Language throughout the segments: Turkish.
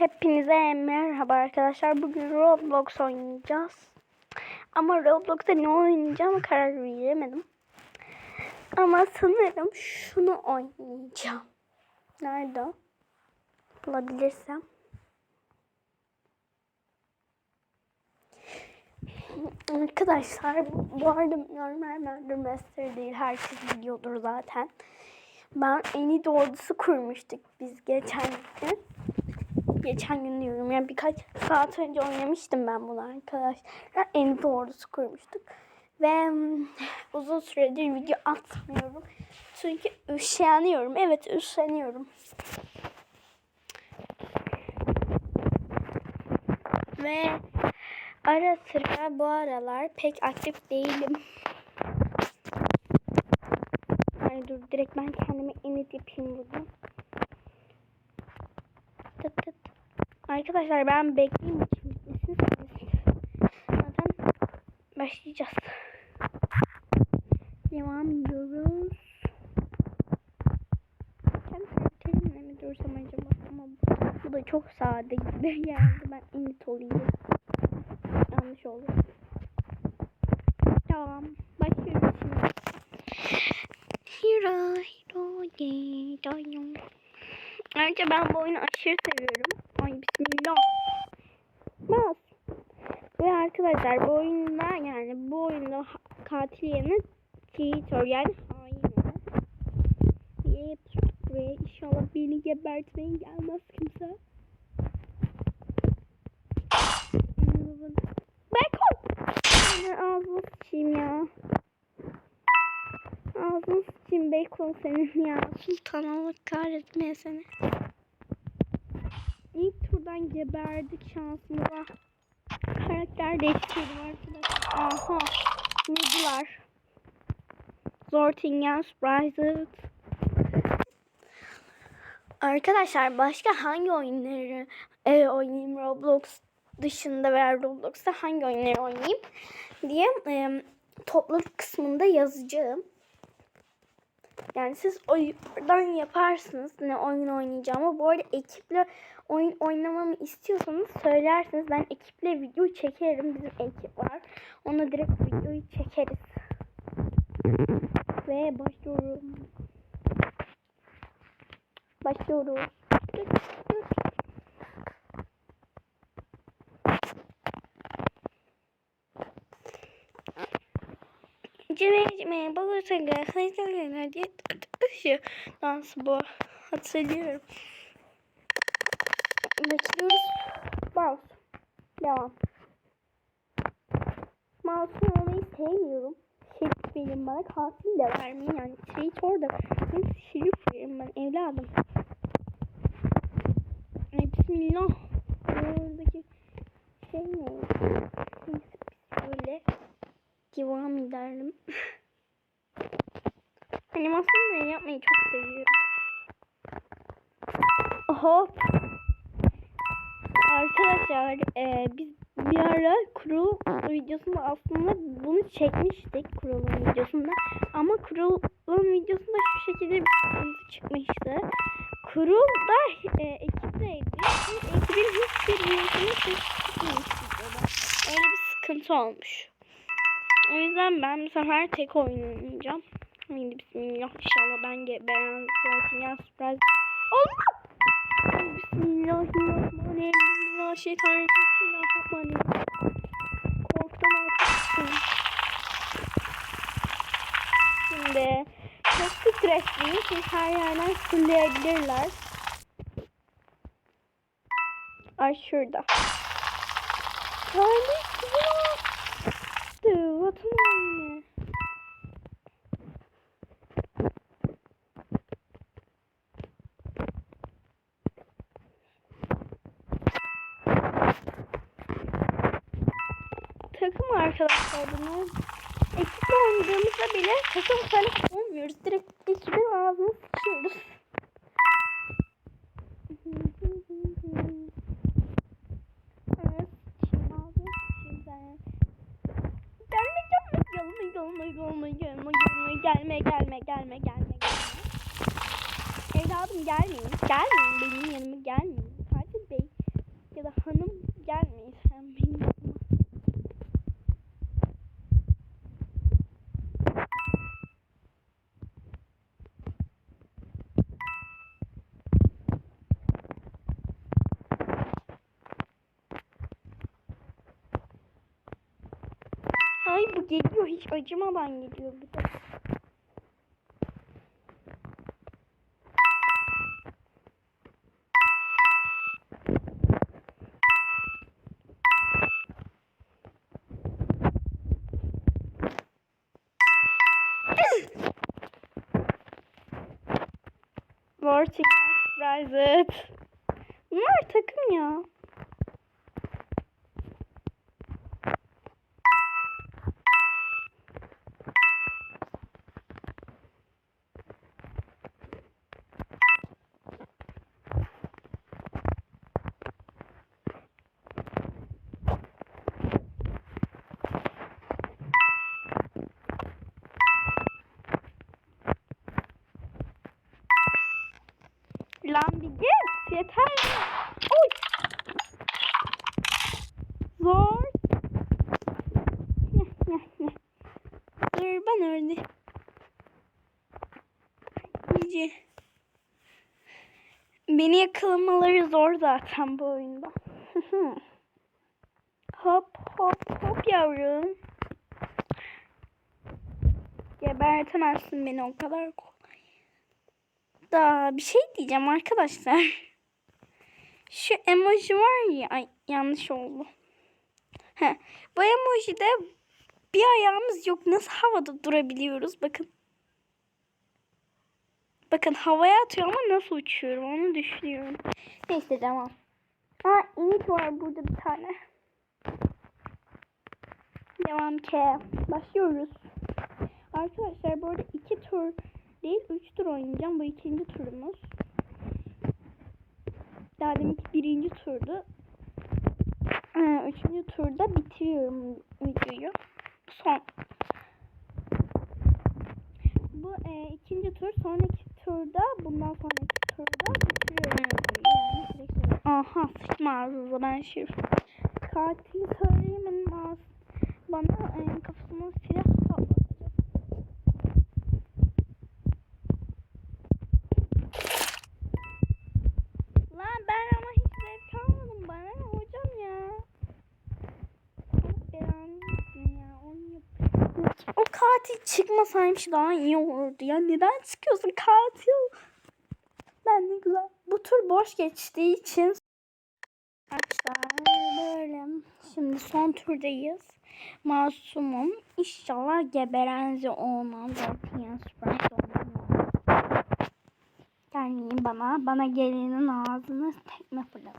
Hepinize merhaba arkadaşlar. Bugün Roblox oynayacağız. Ama Roblox'ta ne oynayacağım karar veremedim. Ama sanırım şunu oynayacağım. Nerede? Bulabilirsem. Arkadaşlar bu arada normal Master değil. Herkes biliyordur zaten. Ben Eni ordusu kurmuştuk biz geçen gün. Geçen gün diyorum yani birkaç saat önce oynamıştım ben bunu arkadaşlar. Eni ordusu kurmuştuk. Ve mm, uzun süredir video atmıyorum. Çünkü üşeniyorum. Evet üşeniyorum. Ve ara sıra bu aralar pek aktif değilim. Yani dur direkt ben kendime init yapayım buradan. Arkadaşlar ben bekleyeyim bitmesin. Zaten başlayacağız. Devam ediyoruz. Kendi karakterimle mi dursam acaba? Ama bu, da çok sade gibi geldi. Ben init olayım. Yanlış oldu. Tamam. Başlıyoruz şimdi. Hero, hero, hero. Ayrıca ben bu oyunu aşırı seviyorum. Ay bismillah. Bas. Ve arkadaşlar bu oyunda yani bu oyunda katil yerine cheater yani hain tuttuk buraya. İnşallah beni gebertmeye gelmez kimse. Bacon! Ben ağzını sıçayım ya. Ağzını sıçayım bacon senin ya. Sultan Allah kahretmeye seni. İlk turdan geberdik şansımıza. Karakter değiştirdim arkadaşlar. Aha. Nediler. Zortingen Surprised. Arkadaşlar başka hangi oyunları e, oynayayım Roblox dışında veya Roblox'ta hangi oyunları oynayayım diye e, topluluk kısmında yazacağım. Yani siz oradan yaparsınız ne oyun oynayacağımı. Bu arada ekiple oyun oynamamı istiyorsanız söylersiniz. Ben ekiple video çekerim. Bizim ekip var. Ona direkt videoyu çekeriz. Ve başlıyorum. Başlıyoruz. Cime cime babasıyla hayırlı diye ışığı dansı bu. Hatırlıyorum. Bekliyoruz. Mouse. Devam. Mouse'un olmayı sevmiyorum. Şerif verin bana katil de vermeyin yani. Şey orada. Ben şerif verin ben evladım. Ay bismillah. Oradaki şey ne? Böyle devam ederim. Animasyonları yapmayı çok seviyorum. Hop. Arkadaşlar e, biz bir ara kurul videosunda aslında bunu çekmiştik kurulun videosunda. Ama kurulun videosunda şu şekilde bir çıkmıştı. Kurul da e, ekipteydi. Ekibin hiçbir çıkmamıştı videoda. Öyle bir sıkıntı olmuş. O yüzden ben bu sefer tek oynayacağım. Haydi bismillah inşallah ben geberen Zortingen Surprise olmaz. Ay, Bismillahirrahmanirrahim. Bismillahirrahmanirrahim. Bismillahirrahmanirrahim. Korktum artık. Şimdi çok stresliyim. Siz her yerden fulleyebilirler. Ay şurada. Kardeşim. takım arkadaşlar bunlar. Ekip oynadığımızda bile takım falan olmuyoruz. Direkt ekibin ağzını sıçıyoruz. Gelme gelme gelme gelme gelme. gelme gelme gelme gelme gelme gelme Evladım gelmeyin. Gelmeyin benim yanıma gelmeyin. Fatih Bey ya da hanım gelmeyin. Sen benim hiç acımadan geliyor bir de. Vortex Rise Bunlar takım ya. Lan bir git. Yeter. Oy. Zor. Ben öyle. İyice. Beni yakalamaları zor zaten bu oyunda. hop hop hop yavrum. Gebertemezsin beni o kadar Da bir şey diyeceğim arkadaşlar. Şu emoji var ya ay yanlış oldu. Heh, bu emojide bir ayağımız yok. Nasıl havada durabiliyoruz? Bakın. Bakın havaya atıyor ama nasıl uçuyorum onu düşünüyorum. Neyse devam. Aa inik var burada bir tane. Devam ki. Başlıyoruz. Arkadaşlar bu arada iki tur değil üç tur oynayacağım. Bu ikinci turumuz. Daha deminki birinci turdu. Ee, Üçüncü turda bitiriyorum videoyu. Son. Bu e, ikinci tur. Sonraki turda bundan sonraki turda bitiriyorum videoyu. Söyleyeyim. Aha sıçma ağzınıza ben şif. Katil söyleyemedim ağız. Bana e, kafasına silah katil çıkmasaymış daha iyi olurdu. Ya neden çıkıyorsun katil? Ben ne güzel. Bu tur boş geçtiği için Arkadaşlar böyle. Şimdi son turdayız. Masumum. İnşallah geberenzi olmam. Zaten Sprite olmam. Gelmeyin bana. Bana gelenin ağzına tekme fırlat.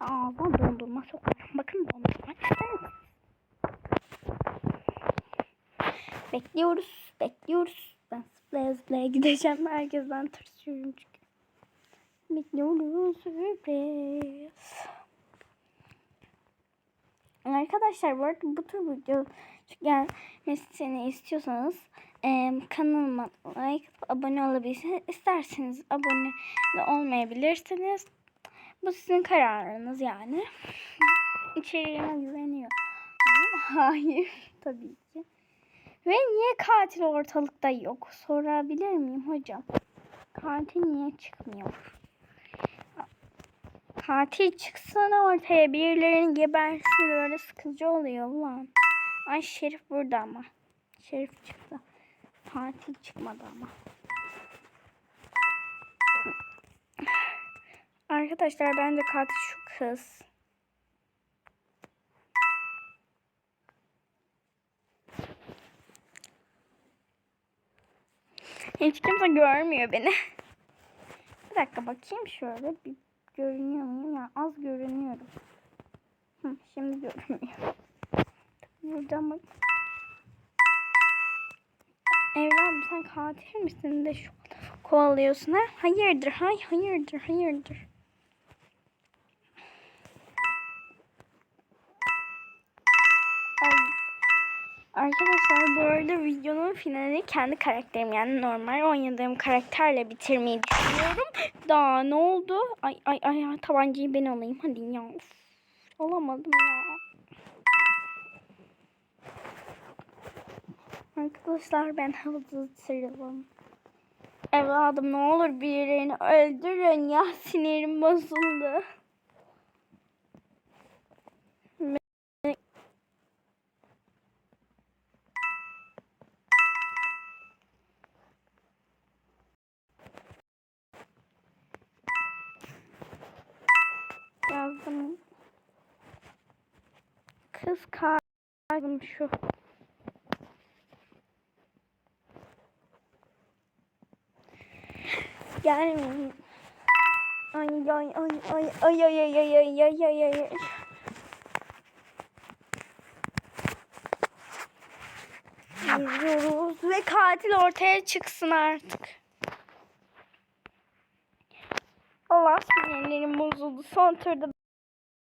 Ağzına dondurma sokarım. Bakın dondurma. Bekliyoruz. Bekliyoruz. Ben zıplaya zıplaya gideceğim. Herkesten tırsıyorum çünkü. Bekliyoruz. Sürpriz. Arkadaşlar bu arada bu tür video gelmesini istiyorsanız e, kanalıma like abone olabilirsiniz. İsterseniz abone de olmayabilirsiniz. Bu sizin kararınız yani. İçeriğime güveniyor. Hayır tabii. Ve niye katil ortalıkta yok? Sorabilir miyim hocam? Katil niye çıkmıyor? Katil çıksana ortaya birilerini gebersin böyle sıkıcı oluyor ulan. Ay Şerif burada ama. Şerif çıktı. Katil çıkmadı ama. Arkadaşlar bence katil şu kız. Hiç kimse görmüyor beni. Bir dakika bakayım şöyle bir görünüyor muyum? Ya az görünüyorum. Hı, şimdi görünmüyor. Buradan bak. Evladım sen katil misin de şu kovalıyorsun ha? Hayırdır hay hayırdır hayırdır. Ay. Arkadaşlar bu arada videonun finali kendi karakterim yani normal oynadığım karakterle bitirmeyi düşünüyorum. Daha ne oldu? Ay ay ay ay, tabancayı ben alayım hadi ya. Uf, alamadım ya. Arkadaşlar ben havada sıralım. Evladım ne olur birilerini öldürün ya sinirim bozuldu. Kız kalbim şu. Gelmeyin. Ay ay ay ay ay ay ay ay ve katil ortaya çıksın artık. Allah sinirlerim bozuldu. Son turda